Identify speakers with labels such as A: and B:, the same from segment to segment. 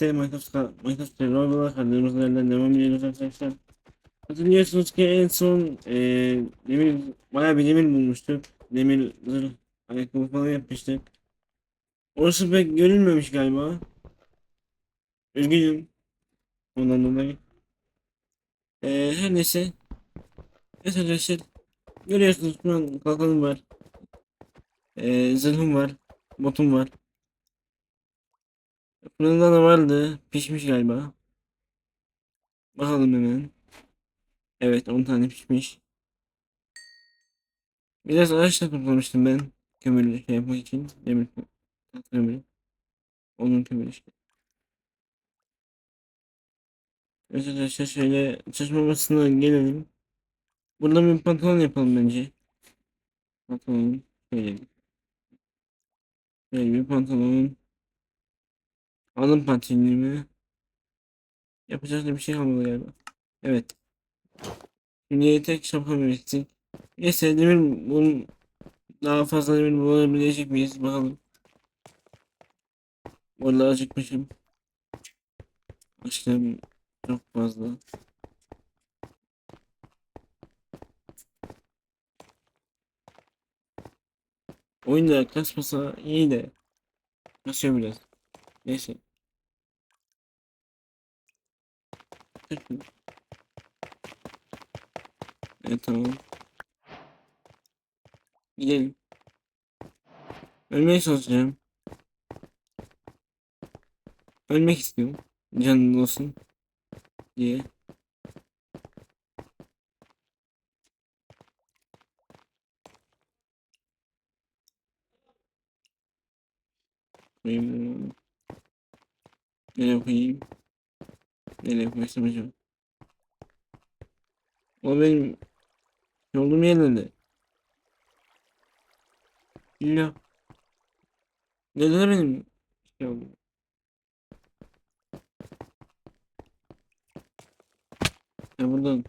A: birlikte Minecraft Minecraft Survival'a kaldığımız yerden devam ediyoruz arkadaşlar. Hatırlıyorsunuz ki en son e, demir bayağı bir demir bulmuştuk. Demir zırh ayakkabı falan yapmıştık. Orası pek görülmemiş galiba. Üzgünüm. Ondan dolayı. E, her neyse. Evet arkadaşlar. Görüyorsunuz şu an kalkanım var. E, zırhım var. Botum var. Fırında da vardı. Pişmiş galiba. Bakalım hemen. Evet 10 tane pişmiş. Biraz ağaç da toplamıştım ben. Kömür şey yapmak için. Demir kömürü. Onun kömürü işte. Evet arkadaşlar şöyle çalışma masasına gelelim. Burada bir pantolon yapalım bence. Pantolon şöyle. Şöyle bir pantolon. Alın patinimi. Yapacak da bir şey kalmadı galiba. Evet. Şimdi tek şapka biriktik. Neyse demir bunun daha fazla demir bulabilecek miyiz bakalım. Vallahi acıkmışım. Açlığım çok fazla. Oyunda kasmasa iyi de kasıyor biraz. Neyse. Evet tamam. Gidelim. Ölmeye çalışacağım. Ölmek istiyorum. Canın olsun. Diye. Koyayım. Nereye koyayım? Nereye koysam acaba? O benim olduğum yerlerde. İlla. Neden benim oldu? Ya buradan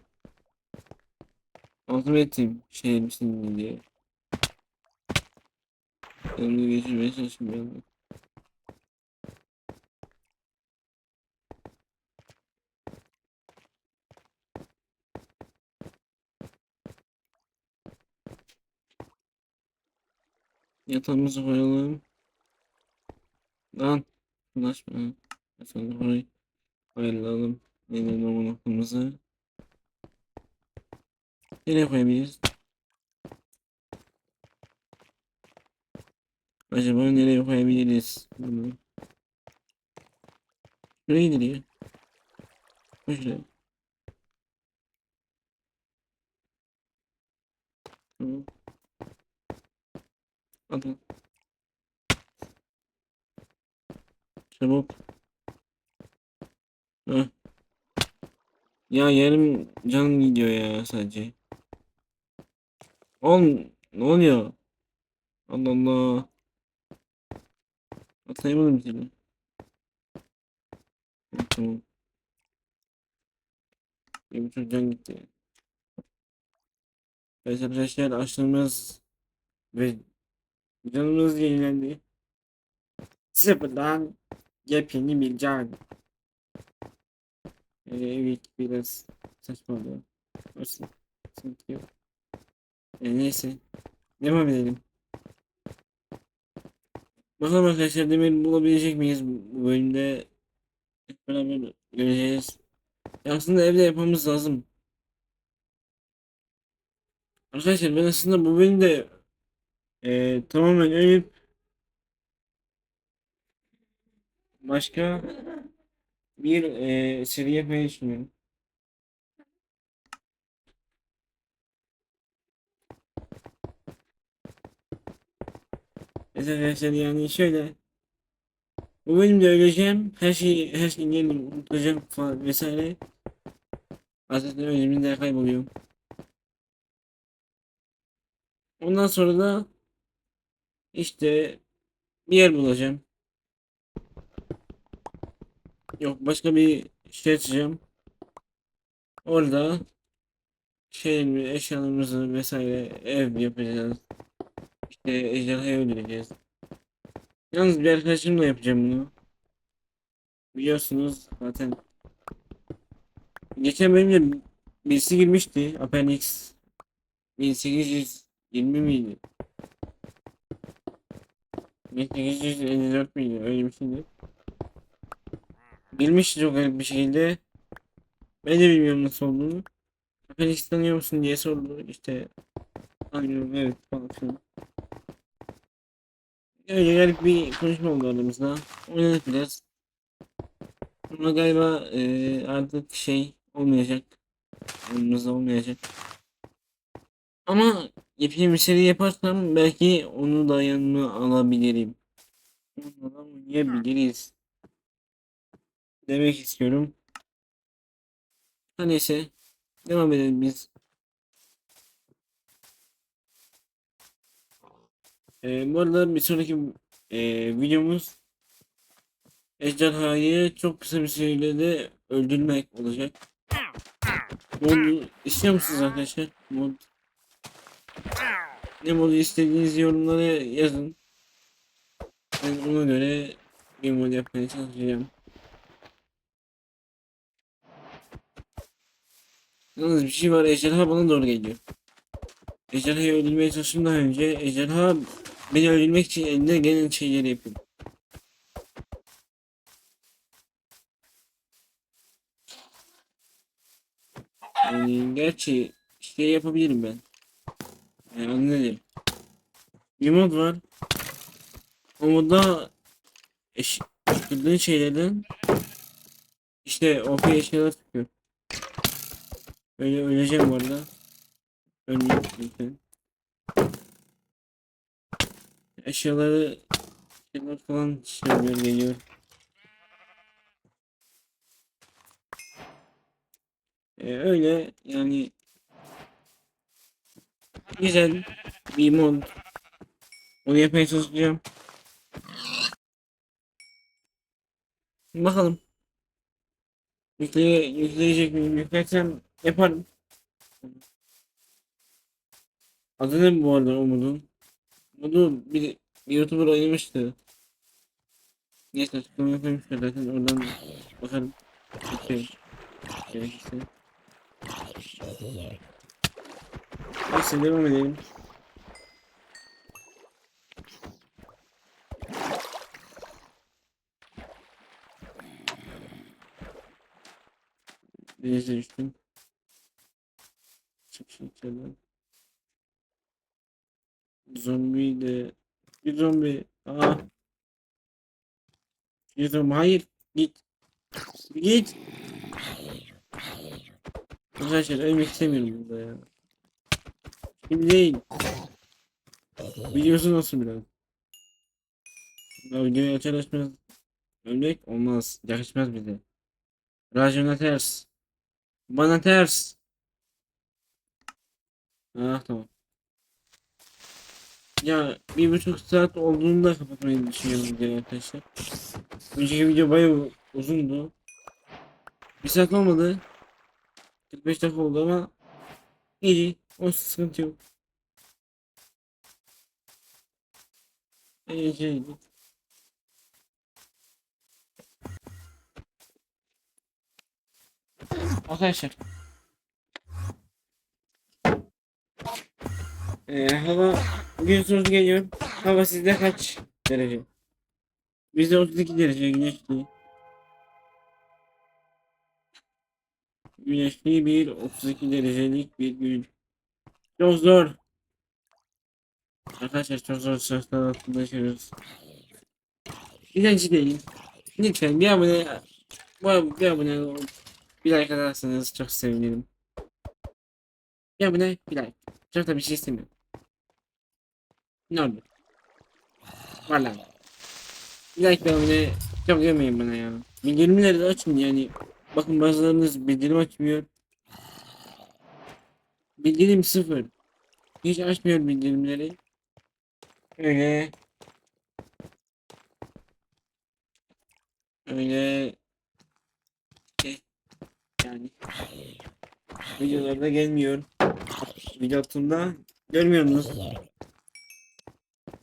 A: altımı ettiğim şey misin diye. Önümü geçirmeye çalışıyorum Yatağımızı koyalım. Lan. Ulaşma. Efendim orayı ayarlayalım. Yine normal noktamızı. Nereye koyabiliriz? Acaba nereye koyabiliriz? Bunu. Şuraya. Koy şuraya. Tamam. Hadi. Çabuk. Heh. Ya yarım canım gidiyor ya sadece. Oğlum ne oluyor? Allah Allah. Atlayamadım seni. Tamam. Bir buçuk can gitti. Evet arkadaşlar açtığımız ve canımız yenilendi. Sıfırdan yepyeni bir can. Ee, evet biraz saçma oldu. Olsun. Sıkıntı yok. Ee, neyse. Devam edelim. Bakalım arkadaşlar demir bulabilecek miyiz bu bölümde? Hep beraber göreceğiz. Ya aslında evde yapmamız lazım. Arkadaşlar ben aslında bu bölümde e, tamamen ölüp başka bir e, seri yapmayı düşünüyorum. Yani şöyle bu bölümde öleceğim her şeyi her şeyi yerini unutacağım falan vesaire Zaten ölümünde kayboluyorum. Ondan sonra da işte bir yer bulacağım. Yok başka bir şey açacağım. Orada şey eşyalarımızı vesaire ev yapacağız. İşte ejderhayı öldüreceğiz. Yalnız bir arkadaşımla yapacağım bunu. Biliyorsunuz zaten. Geçen bölümde birisi girmişti. Appendix 1820 miydi? 1854 miydi? Öyle bir şeydi. Girmişti çok garip bir şekilde. Ben de bilmiyorum nasıl olduğunu. Appendix tanıyor musun diye sordu. İşte tanıyorum evet falan filan. Öyle garip bir konuşma oldu aramızda. Oynadık biraz. Ama galiba e, artık şey olmayacak. Yanımızda olmayacak. Ama yepyeni bir seri yaparsam belki onu da yanıma alabilirim. Onunla oynayabiliriz. Demek istiyorum. Ha neyse. Devam edelim biz. Ee, bu arada bir sonraki e, videomuz Ejderhayı çok kısa bir süreyle öldürmek olacak. Mod istiyor musunuz arkadaşlar? Mod ne modu istediğiniz yorumlara yazın. Ben ona göre bir mod yapmaya çalışacağım. Yalnız bir şey var ejderha bana doğru geliyor. Ejderhayı öldürmeye çalıştığımdan önce ejderha beni öldürmek için eline gelen şeyleri yapıyor. Yani gerçi şey yapabilirim ben. Nedir? Bir mod var. O modda eş kırdığın şeylerden işte OP eşyalar çıkıyor. Öyle öleceğim bu arada. Ölmeyeyim lütfen. Eşyaları şeyler falan şeyler geliyor. Ee, öyle yani güzel bir mod. Onu yapmaya çalışacağım. Bakalım. Yükleye, yükleyecek miyim? Yüklersem yaparım. Adı ne bu arada modun? Modu bir, bir YouTuber oynamıştı. Neyse açıklama yapmışlar zaten oradan bakarım. Şey, gerekirse. Neyse devam edelim. Denize düştüm. Çık şu içeriden. Zombi de... Bir zombi. Aa. Bir zombi. Hayır. Git. Git. Arkadaşlar ölmek istemiyorum burada ya. Değil. Biliyorsun nasıl biraz. Ya videoyu açar açmaz. Ölmek olmaz. Yakışmaz bize. Racona ters. Bana ters. Ah tamam. Ya bir buçuk saat olduğunda kapatmayı düşünüyorum videoyu arkadaşlar. Önceki video bayağı uzundu. Bir saat olmadı. 45 dakika oldu ama iyi. O sıkıntı yok. İyi şey. Arkadaşlar. Ee, hava gün sorusu geliyor. Hava sizde kaç derece? Bizde 32 derece güneşli. Güneşli bir 32 derecelik bir gün. Çok zor. Arkadaşlar çok zor şartlar altında yaşıyoruz. İlginç değil. Lütfen bir abone bu bir abone olup bir like atarsanız çok sevinirim. Bir abone bir like. Çok da bir şey istemiyorum. Ne olur. Valla. Bir like bir abone çok yemeyin bana ya. Bildirimleri de açın yani. Bakın bazılarınız bildirim açmıyor. Bildirim sıfır. Hiç açmıyor bildirimleri. Öyle. Öyle. Yani. Videolarda gelmiyor. Video attığımda görmüyorsunuz.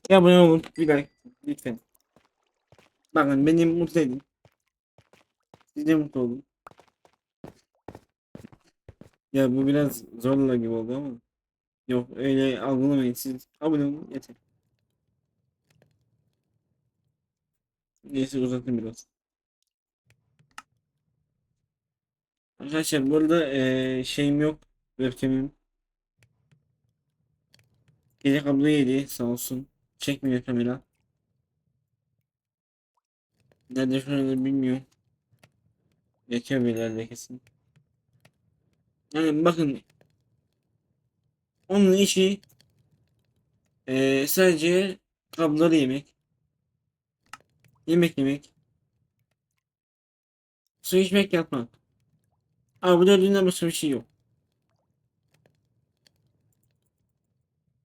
A: Ya abone olun bir like lütfen. Bakın beni mutlu edin. Siz de mutlu olun. Ya bu biraz zorla gibi oldu ama. Yok öyle algılamayın siz. Abone olun yeter. Neyse uzatayım biraz. Arkadaşlar bu arada eee, şeyim yok. Webcam'im. Gece kablo yedi sağ olsun. Çekmiyor kamera. Nerede şu anda bilmiyorum. Yakıyor bir ileride kesin. Yani bakın. Onun işi eee, sadece kabloları yemek. Yemek yemek. Su içmek yapmak. Ama bu dördünden başka bir şey yok.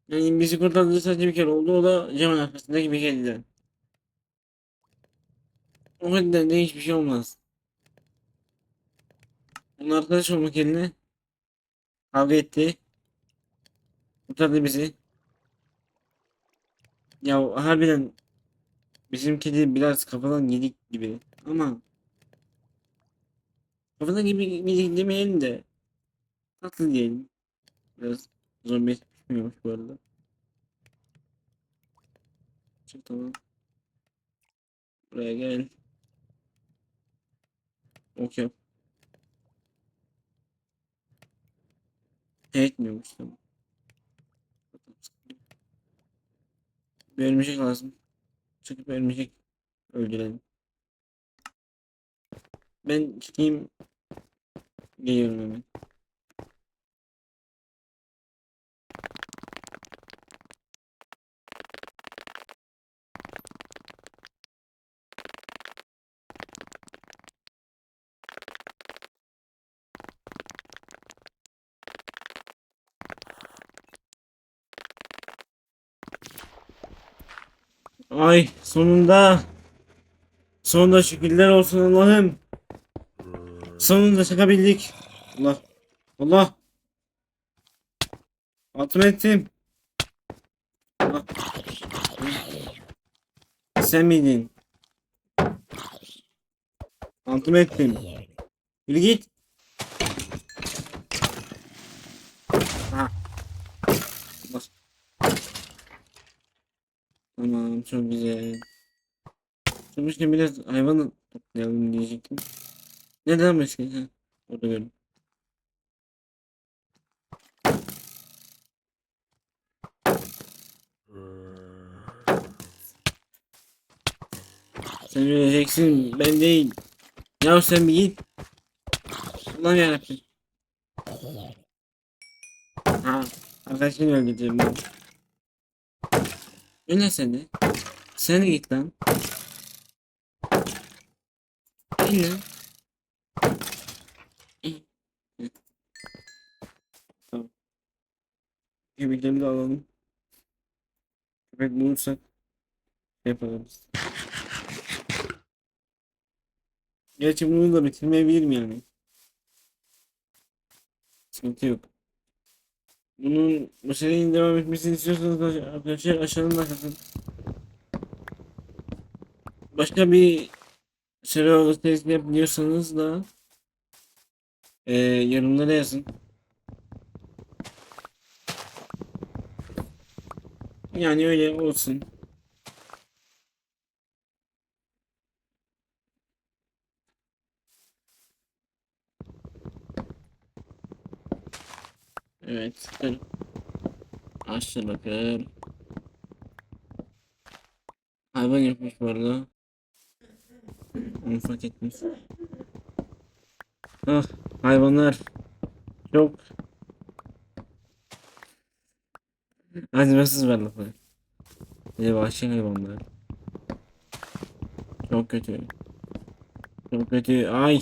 A: Yani bizi kurtardığı sadece bir kere oldu. O da camın arkasındaki bir kediden. O kediden de hiçbir şey olmaz. Onun arkadaş olmak yerine kavga etti. Kurtardı bizi. Ya harbiden bizim kedi biraz kafadan yedik gibi ama kafadan gibi yedik demeyelim de tatlı diyelim. Biraz zombi pişmiyormuş bu arada. Çok tamam. Buraya gel. Ok Etmiyormuş tamam. Örümcek lazım. Çıkıp örümcek öldürelim. Ben çıkayım. Geliyorum hemen. Ay sonunda. Sonunda şükürler olsun Allah'ım. Sonunda çıkabildik. Allah. Allah. Altım ettim. Allah. Sen miydin? Altım ettim. Yürü git. Ha. Allah. Tamam çok güzel. Sonuçta biraz hayvan toplayalım diyecektim. Neden başka? Ha, orada gördüm. Sen öleceksin ben değil. Ya sen bir git. Ulan yarabbim. Ha, arkadaşını öldüreceğim ben. Öyle sen de. Sen git lan. İyi. Tamam. Köpekleri de alalım. Köpek bulursak şey yapalım. Gerçi bunu da bitirmeyebilirim yani. Sıkıntı yok. Bunun bu serinin devam etmesini istiyorsanız arkadaşlar aşağıdan bakın. Başka bir seri ortasını yapıyorsanız da e, yorumlara yazın. Yani öyle olsun. Evet. Aşağı bakın. Hayvan yapmış bu arada. Onu fark etmiş. Ah hayvanlar. Çok. Acımasız varlıklar. Bir de vahşi hayvanlar. Çok kötü. Çok kötü. Ay.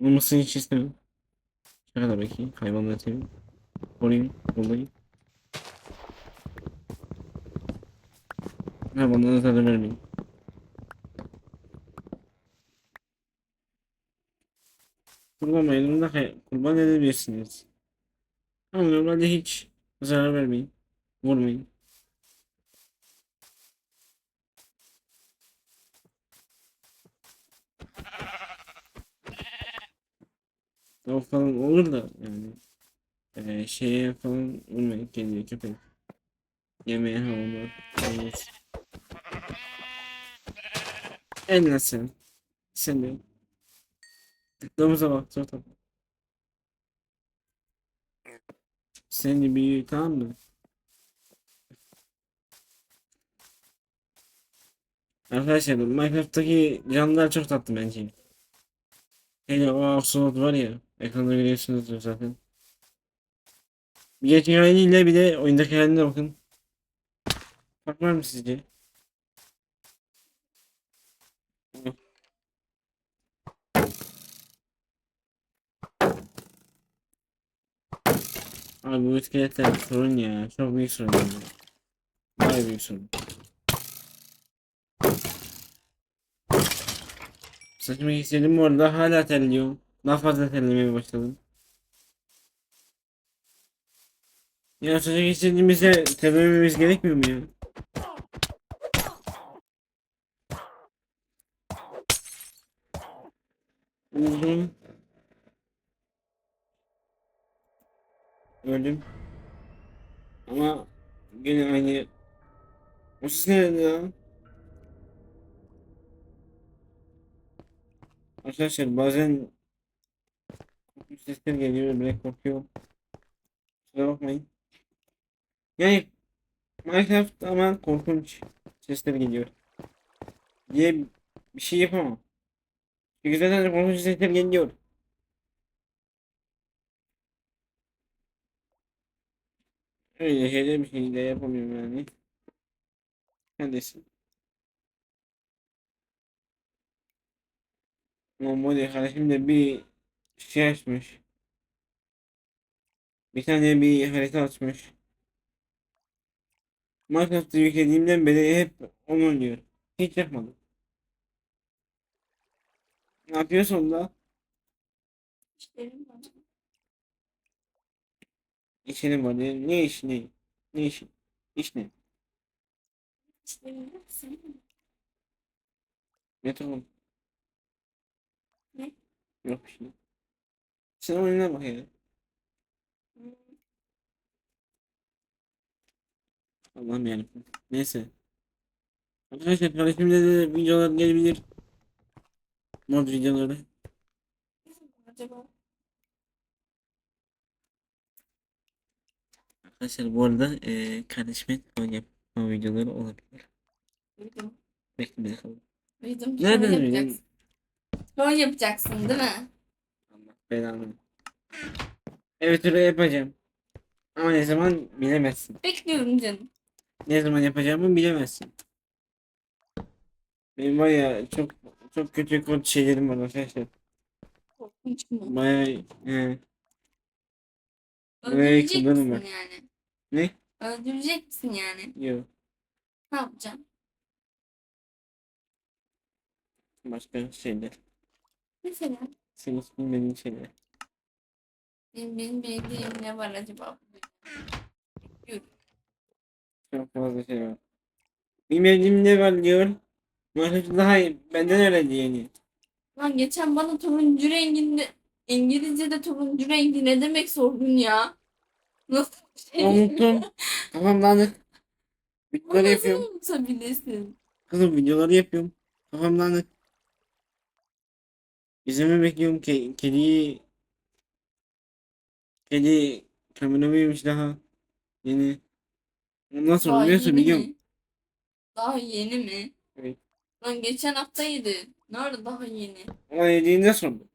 A: Bu mısın hiç istemem. Şaka tabii ki. Hayvanları seveyim. Koruyun. Kollayın. Hayvanlara zarar vermeyin. Kurban bayramında kurban edebilirsiniz. Ama normalde hiç zarar vermeyin. Vurmayın. Tav falan olur da yani e, şeye falan vurmayın kediye köpek. Yemeğe havuna. En sen. Sen de. Domuza bak çok tatlı. Seni büyüğü tamam mı? Arkadaşlar Minecraft'taki canlılar çok tatlı bence. Hele o Axolot var ya ekranda görüyorsunuzdur zaten. Gerçek haliyle bir de oyundaki haline bakın. Fark mı sizce? Abi bu iskeletler sorun ya. Çok büyük sorun. Bayağı büyük sorun. Saçımı kestirdim bu arada hala terliyorum. Daha fazla terlemeye başladım. Ya saçı kestirdiğimizde terlememiz gerekmiyor mu ya? Öldüm. Öldüm. Ama gene aynı... O ses nerede ya? Arkadaşlar bazen korkunç sesler geliyor bile korkuyorum. Kusura bakmayın. Yani Minecraft ama korkunç sesler geliyor. Diye bir şey yapamam. Çünkü zaten korkunç sesler geliyor. Öyle şeyler bir şey de yapamıyorum yani. Neredesin? Normalde kardeşim de bir şey açmış. Bir tane bir harita açmış. Minecraft'ı yüklediğimden beri hep onu oynuyor. Hiç yapmadım. Ne yapıyorsun da?
B: İşlerim var.
A: İşinin var diye. Ne iş ne? Ne işi? İş ne?
B: Senin
A: Ne.
B: Ne?
A: Yok bir şey. Sen oyuna bak ya.
B: mi?
A: Allah'ım yarabbim. Neyse. Arkadaşlar kardeşimde de videolar gelebilir. Mod videoları.
B: Acaba
A: Arkadaşlar bu arada eee kardeşimin yapma videoları olabilir.
B: duydum.
A: Bekle bir dakika.
B: Duydum.
A: Nereden
B: Şöyle
A: duydun?
B: yapacaksın. Şöyle yapacaksın değil mi?
A: Allah belanı. Evet öyle yapacağım. Ama ne zaman bilemezsin.
B: Bekliyorum canım.
A: Ne zaman yapacağımı bilemezsin. Benim var ya çok çok kötü kod şeylerim var arkadaşlar.
B: Korkunç mu?
A: Baya he. Kızlarım
B: misin
A: var.
B: yani?
A: Ne?
B: Öldürecek misin yani?
A: Yok.
B: Ne yapacaksın?
A: Başka şeyler.
B: Mesela
A: Senin hiç bilmediğin şeyler.
B: benim, benim bildiğim ne var acaba?
A: Çok fazla şey var. Bilmediğim ne var diyor. Maalesef daha iyi. Benden öğrendi yani.
B: Lan geçen bana turuncu renginde İngilizce'de turuncu rengi ne demek sordun ya? Nasıl bir şey?
A: Unuttum. Kafam dağınık.
B: Bunu
A: Videoları
B: nasıl
A: yapıyorum.
B: unutabilirsin?
A: Kızım videoları yapıyorum. Kafam dağınık. İzleme bekliyorum ki kediyi Kedi kameramıymış daha yeni. Ondan sonra
B: Daha
A: biliyorsun
B: yeni
A: biliyorum.
B: mi? Daha yeni mi?
A: Evet.
B: Lan geçen haftaydı. Nerede daha yeni?
A: Ama yediğinde sordum.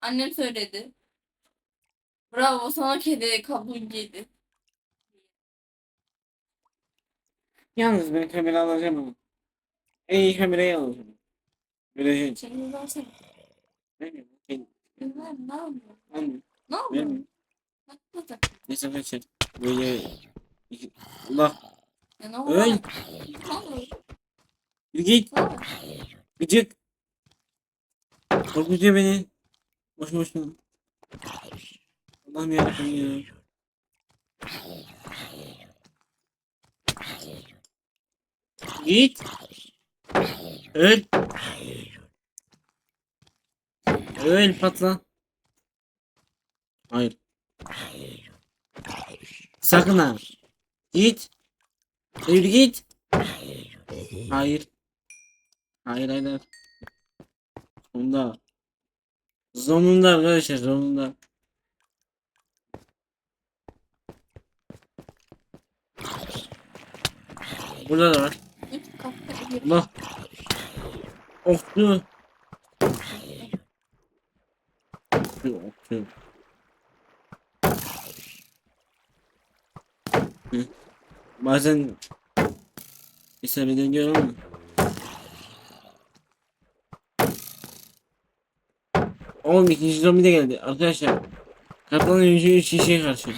B: Annem söyledi. Bravo sana kedi kabul yedi.
A: Yalnız ben kamera alacağım ama. En iyi kamerayı alacağım. Böyle şey.
B: Şimdi versene.
A: Ne bileyim, şey,
B: Ver ne yapıyorsun?
A: almıyorum,
B: Ne yapıyorsun?
A: vermiyorum.
B: Bak.
A: Neyse arkadaşlar. Böyle Allah
B: Ya ne?
A: Öl. Bir git
B: Ne oldu?
A: gıcık. Korkutuyor beni. Boş boşuna. Allah'ım yarabbim ya. Git. Öl. Öl patla. Hayır. Sakın ha. Git. Hayır git. Hayır. Hayır hayır. Sonunda. Sonunda arkadaşlar sonunda. Burada da var. Allah. Oktu. Hı. Bazen isabet ediyor ama. Oğlum ikinci zombi de geldi arkadaşlar. Kaplan yüzü üç kişiye karşı.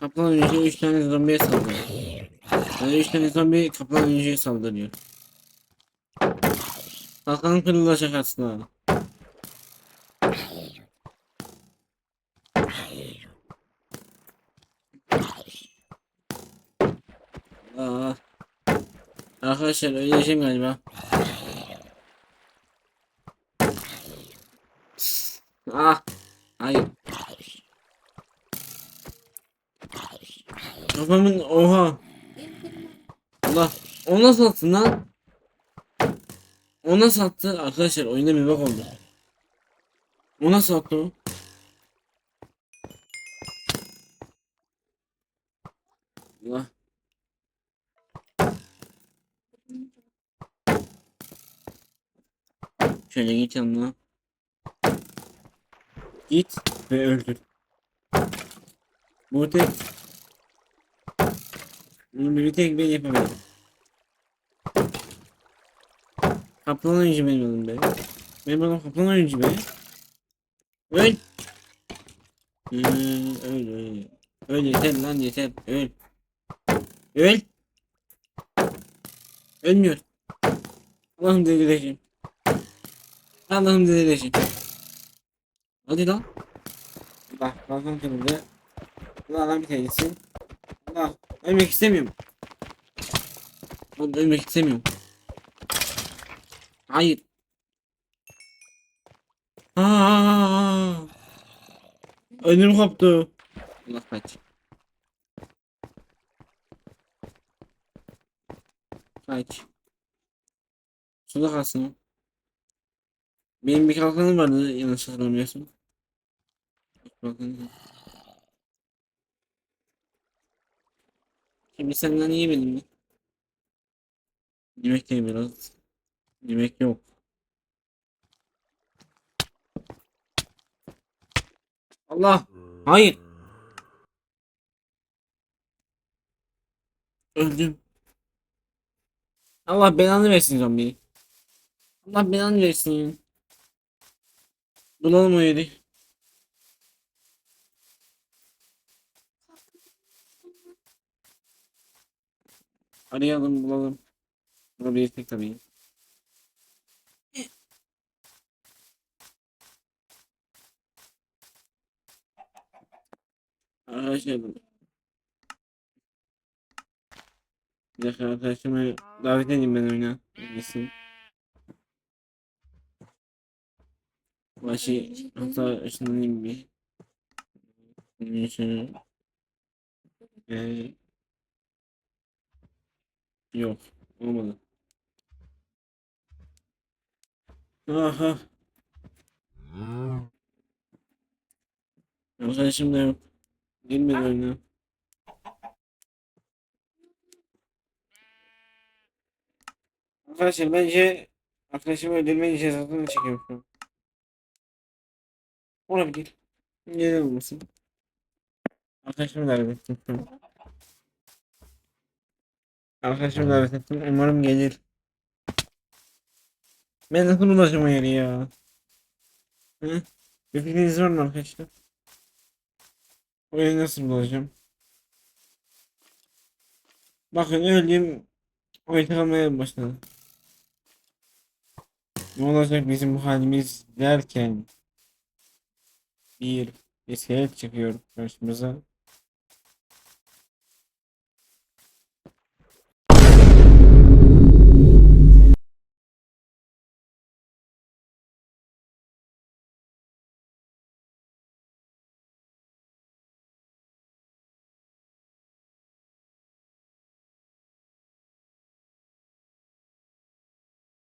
A: Kaplan yüzü üç tane zombiye saldırıyor. Yani üç tane zombi kaplan yüzüye saldırıyor. Kalkan kırılacak aslında. Aa. Arkadaşlar öleceğim galiba. Ah. Kafamın oha. Allah. O nasıl attı lan? O nasıl? Arkadaşlar oyunda bir bak oldu. O nasıl attı o? Allah. Şöyle git yanına. Git ve öldür. Tek. Bunu bir tek ben yapamıyorum. Kaplan oyuncu benim adım be. Benim adım kaplan oyuncu be. Öl. Hmm, öl öl. Öl yeter lan yeter. Öl. Öl. Ölmüyor. Allah'ım delireceğim. Allah'ım delireceğim. Hadi lan. Allah balkon kırıldı. Allah lan bir tanesi. Allah ölmek istemiyorum. Ölmek istemiyorum. Hayır. Aa! Önüm koptu. Allah kaç. Kaç. Suda kalsın. Benim bir kalkanım vardı yanlış hatırlamıyorsun. Kalkanım. Şimdi senden iyi benim mi? Yemek de biraz. Yemek yok. Allah! Hayır! Öldüm. Allah belanı versin zombi. Allah belanı versin. Bulalım o yeri. Arayalım bulalım. Bulabilirsek tabii. Arkadaşlar. Bir dakika arkadaşımı davet edeyim ben oyuna. Gelsin. Başı hatta ışınlanayım bir. Bunun için. Yok. Olmadı. Aha. Arkadaşım da yok. Girmedi oyuna. Arkadaşlar bence arkadaşımı öldürmenin cezasını çekiyorum şu an. Olabilir. Neden olmasın? Arkadaşımı davet ettim Arkadaşımı davet ettim. Umarım gelir. Ben nasıl bulacağım o yeri ya? Hı? Bir fikriniz var mı arkadaşlar? O yeri nasıl bulacağım? Bakın öldüğüm oyun kalmaya başladı. Ne olacak bizim bu halimiz derken bir iskelet çıkıyor karşımıza.